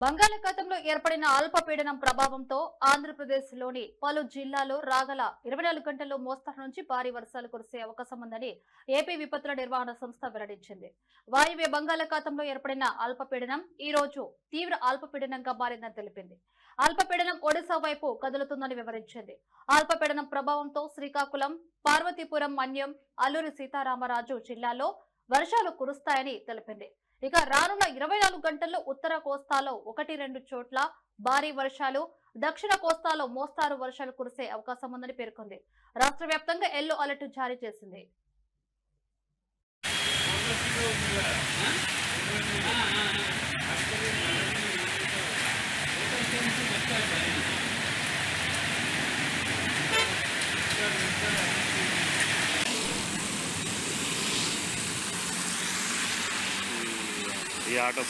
బంగాళాఖాతంలో ఏర్పడిన అల్పపీడనం ప్రభావంతో ఆంధ్రప్రదేశ్లోని పలు జిల్లాల్లో రాగల ఇరవై నాలుగు గంటల్లో మోస్తరు నుంచి భారీ వర్షాలు కురిసే అవకాశం ఉందని ఏపీ విపత్తుల నిర్వహణ సంస్థ వెల్లడించింది. వాయువ్య బంగాళాఖాతంలో ఏర్పడిన అల్పపీడనం ఈ రోజు తీవ్ర అల్పపీడనంగా మారిందని తెలిపింది. అల్పపీడనం ఒడిశా వైపు కదులుతుందని వివరించింది. అల్పపీడనం ప్రభావంతో శ్రీకాకుళం పార్వతీపురం మన్యం అల్లూరి సీతారామరాజు జిల్లాలో వర్షాలు కురుస్తాయని తెలిపింది. ఇక రానున్న ఇరవై నాలుగు గంటల్లో ఉత్తర కోస్తాలో ఒకటి రెండు చోట్ల భారీ వర్షాలు దక్షిణ కోస్తాలో మోస్తారు వర్షాలు కురిసే అవకాశం ఉందని పేర్కొంది. రాష్ట్ర వ్యాప్తంగా ఎల్లో అలర్ట్ జారీ చేసింది. ఈ ఆటో